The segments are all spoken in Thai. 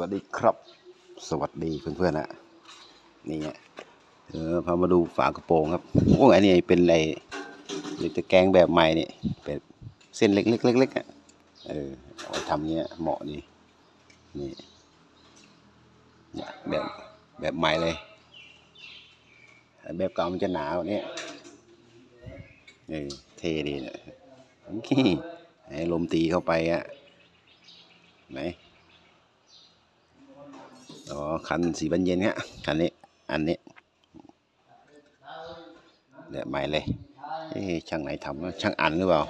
วัสดีครับ สวัสดีเพื่อนๆนะนี่ไงเออพามาดูฝากระโปรงครับโอ้อันนี้เป็นอะไรหรือตะแกรงแบบใหม่นี่เป็นเส้นเล็กๆเล็กๆอะเออเอาทำเนี้ยเหมาะดีนี่เนี่ยแบบแบบใหม่เลย แบบเก่ามันจะหนากว่านี้เออเท่ดีนะนี่ให้ลมตีเข้าไปอะไหน อ๋อคันสีบรรเย็นฮะคันนี้ อันนี้เดี๋ยวใหม่เลยเอ๊ช่างไหนทำช่างอันหรือเปล่า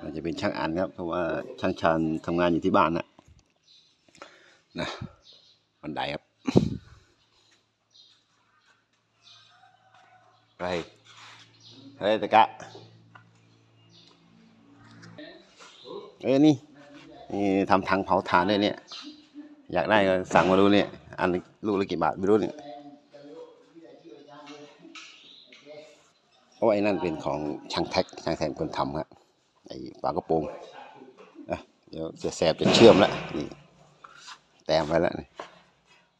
มันจะเป็นช่างอันครับ เพราะว่าช่างชานทำงานอยู่ที่บ้านนะนะบันไดครับไปเฮ้ยตะกะเอ้ยนี่นี่ทำทางเผาถ่านด้วยเนี่ย อยากได้ก็สั่งมาดูเนี่ย อันลูกละกี่บาทไม่รู้เนี่ยเพราะไอ้นั่นเป็นของช่างแท็กช่างแทนคนทำครับไอ้ฝากระโปรงอะเดี๋ยวจะแสบจะเชื่อมแล้วนี่แต้มไว้แล้วนี่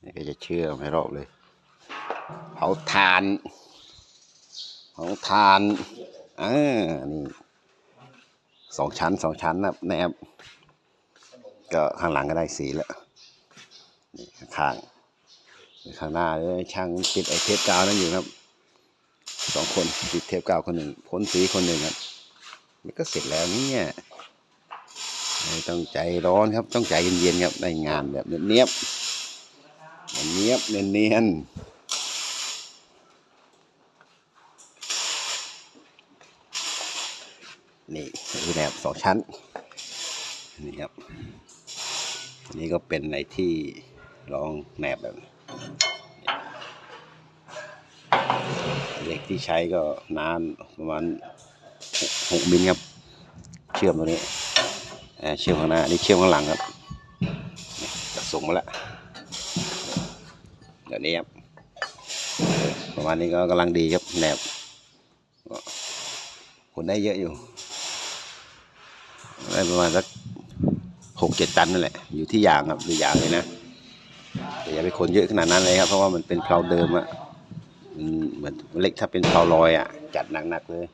นี่ก็จะเชื่อมให้รอบเลยเผาทานเผาทานอ่านี่สองชั้นสองชั้นนะแนบก็ข้างหลังก็ได้สีแล้ว ข้างข้างหน้าเลยช่างติดไอเทปกาวนั่นอยู่ครับสองคนติดเทปกาวคนหนึ่งพ่นสีคนหนึ่งครับนี่ก็เสร็จแล้วเนี่ยไม่ต้องใจร้อนครับ ต้องใจเย็นๆครับได้งานแบบเนียบๆเนียบๆเนียนๆนี่คือแนบสองชั้นนี่ครับอันนี้ก็เป็นในที่ รองแหนบแบบเหล็กที่ใช้ก็นานประมาณหกมิลครับ เชื่อมตัวนี้เชื่อมข้างหน้านนี้เชื่อมข้างหลังครับจะส่งมาแล้วเดี๋ยวนี้ครับประมาณนี้ก็กำลังดีครับแหนบก็คนได้เยอะอยู่ ได้ประมาณสักหกเจ็ดตันนั่นแหละ อยู่ที่ยางครับดูยางเลยนะ แต่อย่าไปคนเยอะขนาดนั้นเลยครับ เพราะว่ามันเป็นเพลาเดิมอะมันเหมือนเล็กถ้าเป็นเพลาลอยอะจัดหนักๆเลย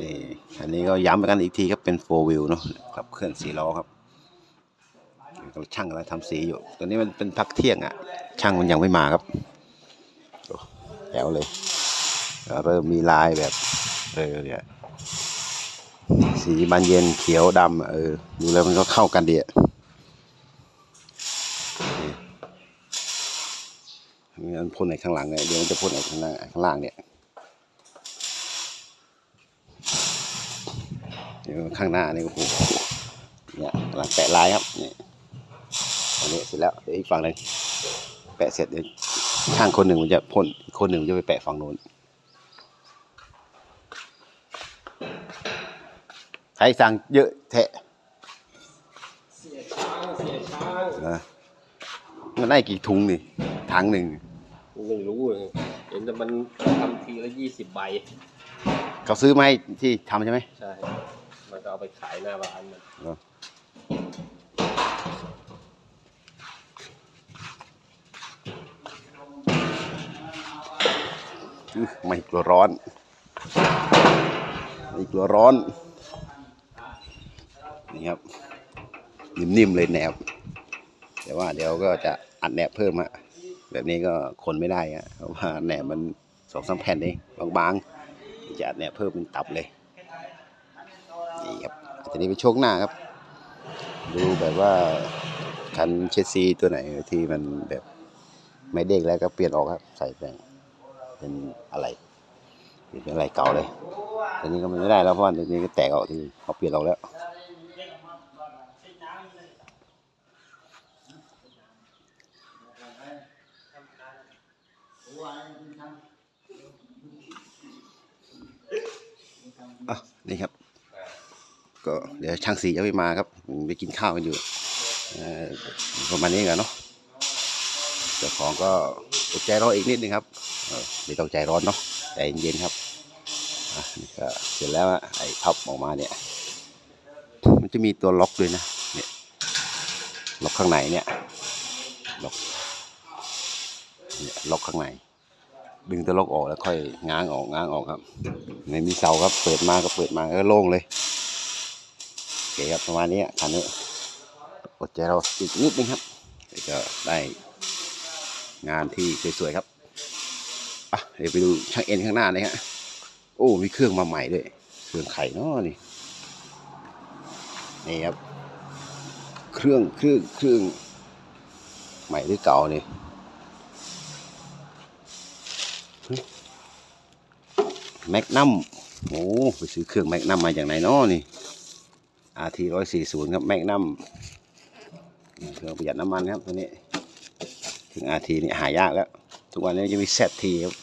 นี่อันนี้ก็ย้ำไปกันอีกทีครับเป็นโฟวิลเนาะขับเคลื่อนสี่ล้อครับก็ช่างกำลังทำสีอยู่ตอนนี้มันเป็นพักเที่ยงอะช่างมันยังไม่มาครับแจ๋วเลยเริ่มมีลายแบบเออเนี่ยสีบานเย็นเขียวดำเออดูแล้วมันก็เข้ากันดีอะ มันพ่นในข้างหลังเนี่ยเดี๋ยวมันจะพ่นในข้างหน้าข้างล่างเนี่ยเดี๋ยวข้างหน้านี่โอ้โหเนี่ยกำลังแปะลายครับนี่อันนี้เสร็จแล้วเดี๋ยวอีกฝั่งหนึ่งแปะเสร็จเดี๋ยวช่างคนหนึ่งมันจะพ่นอีกคนหนึ่งมันจะไปแปะฝั่งโน้นใครสั่งเยอะแทะเสียช้างเสียช้างนะมันได้กี่ถุงนี่ถังหนึ่ง ไม่รู้เลยเห็นแต่มันทำทีละยี่สิบใบ เขาซื้อมาให้ที่ทำใช่ไหมใช่ มันก็เอาไปขายหน้าร้านมันเหรออื้อไม่กลัวร้อน ไม่กลัวร้อน นี่ครับ นิ่มๆเลยแหนบ แต่ว่าเดี๋ยวก็จะอัดแหนบเพิ่มฮะ แบบนี้ก็คนไม่ได้อะเพราะว่าแหนบมันสองสามแผ่นเองบางๆจะแหนเพิ่มเป็นตับเลยนี่ครับทีนี้ไปโชคหน้าครับ ดูแบบว่าคันเชสซีตัวไหนที่มันแบบไม่เด้งแล้วก็เปลี่ยนออกครับ ใส่แต่งเป็นอะไรเปลี่ยนเป็นอะไรเก่าเลยทีนี้ก็มันไม่ได้แล้วเพราะว่าทีนี้ก็แตกออกทีเขาเปลี่ยนออกแล้ว อะนี่ครับ ก็เดี๋ยวช่างสีจะไปมาครับ ไปกินข้าวกันอยู่ประมาณนี้กันเนาะเจ้าของก็อดใจรออีกนิดนึงครับไม่ต้องใจร้อนเนาะใจเย็นๆครับนี่ก็เสร็จแล้วไอ้พับออกมาเนี่ย มันจะมีตัวล็อกด้วยนะเนี่ยล็อกข้างในเนี่ยล็อกเนี่ยล็อกข้างใน ดึงตัวล็อกออกแล้วค่อยง้างออกง้างออกครับไม่มีเสาครับ เปิดมาก็เปิดมาก็โล่งเลยโอเคครับประมาณนี้คันนี้อดใจเราอีกนิดนึงครับเดี๋ยวจะได้งานที่สวยๆครับอะเดี๋ยวไปดูช่างเอ็นข้างหน้าเลยฮะโอ้มีเครื่องมาใหม่ด้วยเครื่องไข่เนาะนี่นี่ครับ เครื่องเครื่องเครื่องใหม่หรือเก่านี่ แมกนัมโอ้ไปซื้อเครื่องแมกนัมมาจากไหนเนาะนี่ RT ร้อยสี่ศูนย์ครับแมกนัมเครื่องประหยัดน้ำมันครับตัวนี้ ถึง RT นี่หายากแล้ว ทุกวันนี้จะมี ZT ครับ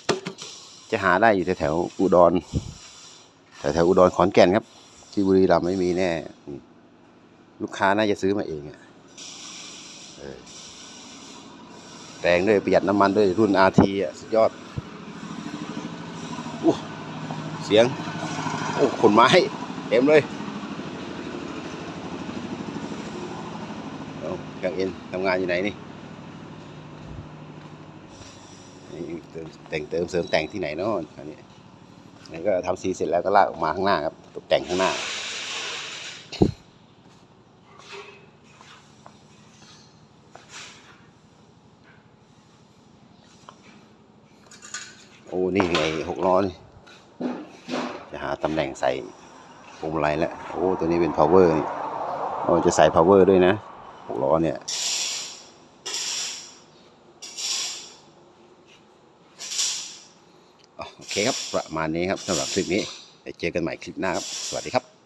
จะหาได้อยู่แถวๆอุดรแถวๆอุดรขอนแก่นครับ ที่บุรีรัมย์ไม่มีแน่ ลูกค้าน่าจะซื้อมาเองอะแรงด้วยประหยัดน้ำมันด้วยรุ่น RT อะสุดยอดอู้ เสียง โอ้ขนไม้เต็มเลยเอาเครื่องเอ็นทำงานอยู่ไหนนี่เติมแต่งเติมเสริมแต่งที่ไหนเนาะอันนี้นนี้ก็ทำสีเสร็จแล้วก็ลากออกมาข้างหน้าครับตกแต่งข้างหน้าโอ้นี่ไงหกล้อนี่ ตำแหน่งใส่พวงมาลัยแล้ว โอ้ตัวนี้เป็น power นี่มันจะใส่ power ด้วยนะหกล้อเนี่ยโอเคครับ ประมาณนี้ครับสำหรับคลิปนี้เดี๋ยวเจอกันใหม่คลิปหน้าครับ สวัสดีครับ